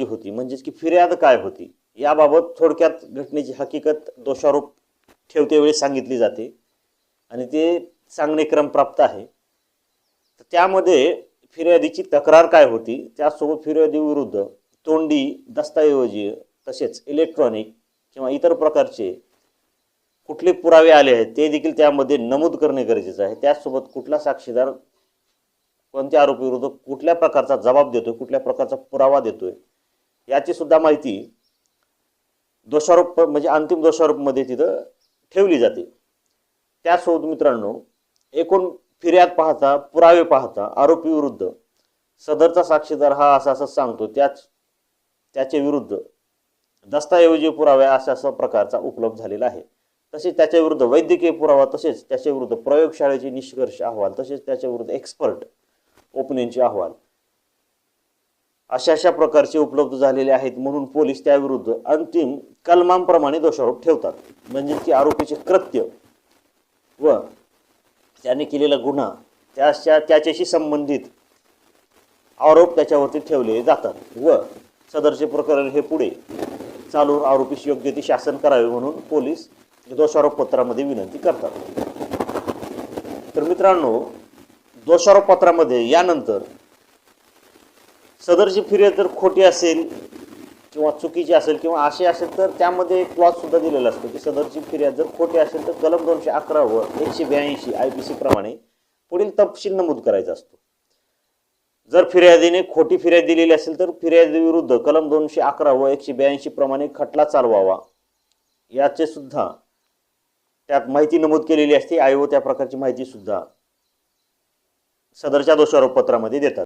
होती. म्हणजेच की फिर्याद काय होती? याबाबत थोडक्यात घटनेची हकीकत दोषारोप ठेवते वेळी सांगितली जाते. आणि ते सांगणे क्रमप्राप्त आहे. तर त्यामध्ये फिर्यादीची तक्रार काय होती? त्यासोबत फिर्यादीविरुद्ध तोंडी दस्तऐवजी तसेच इलेक्ट्रॉनिक किंवा इतर प्रकारचे कुठले पुरावे आले आहेत ते देखील त्यामध्ये नमूद करणे गरजेचं आहे. त्याचसोबत कुठला साक्षीदार कोणत्या आरोपी विरुद्ध कुठल्या प्रकारचा जबाब देतोय कुठल्या प्रकारचा पुरावा देतोय याची सुद्धा माहिती दोषारोप म्हणजे अंतिम दोषारोपमध्ये तिथं ठेवली जाते. त्यासोबत मित्रांनो एकूण फिर्याद पाहता पुरावे पाहता आरोपी विरुद्ध सदरचा साक्षीदार हा असा असं सांगतो त्याच त्याच्या विरुद्ध दस्तऐवजी पुरावे अशा असा प्रकारचा उपलब्ध झालेला आहे. तसेच त्याच्या विरुद्ध वैद्यकीय पुरावा तसेच त्याच्या विरुद्ध प्रयोगशाळेचे निष्कर्ष अहवाल तसेच त्याच्या विरुद्ध एक्सपर्ट ओपनिंगचे अहवाल. अशा अशा प्रकारचे उपलब्ध झालेले आहेत म्हणून पोलीस त्याविरुद्ध अंतिम कलमांप्रमाणे दोषारोप ठेवतात. म्हणजे की आरोपीचे कृत्य व त्याने केलेला गुन्हा त्याच्या त्याच्याशी संबंधित आरोप त्याच्यावरती ठेवले जातात व सदरचे प्रकरण हे पुढे चालून आरोपीस योग्य ते शासन करावे म्हणून पोलीस दोषारोप पत्रामध्ये विनंती करतात. तर मित्रांनो दोषारोप पत्रामध्ये यानंतर सदरची फिर्याद जर खोटी असेल किंवा चुकीची असेल किंवा अशी असेल तर त्यामध्ये एक क्लॉज सुद्धा दिलेला असतो की सदरची फिर्याद जर खोटी असेल तर कलम दोनशे अकरा व एकशे ब्याऐंशी आय पी सी प्रमाणे पुढील तपशील नमूद करायचा असतो. जर फिर्यादीने खोटी फिर्याद दिलेली असेल तर फिर्यादी विरुद्ध कलम दोनशे अकरा व एकशे ब्याऐंशी प्रमाणे खटला चालवावा. याचे सुद्धा त्यात माहिती नमूद केलेली असते. आयोग त्या प्रकारची माहिती सुद्धा सदरच्या दोषारोप पत्रामध्ये देतात.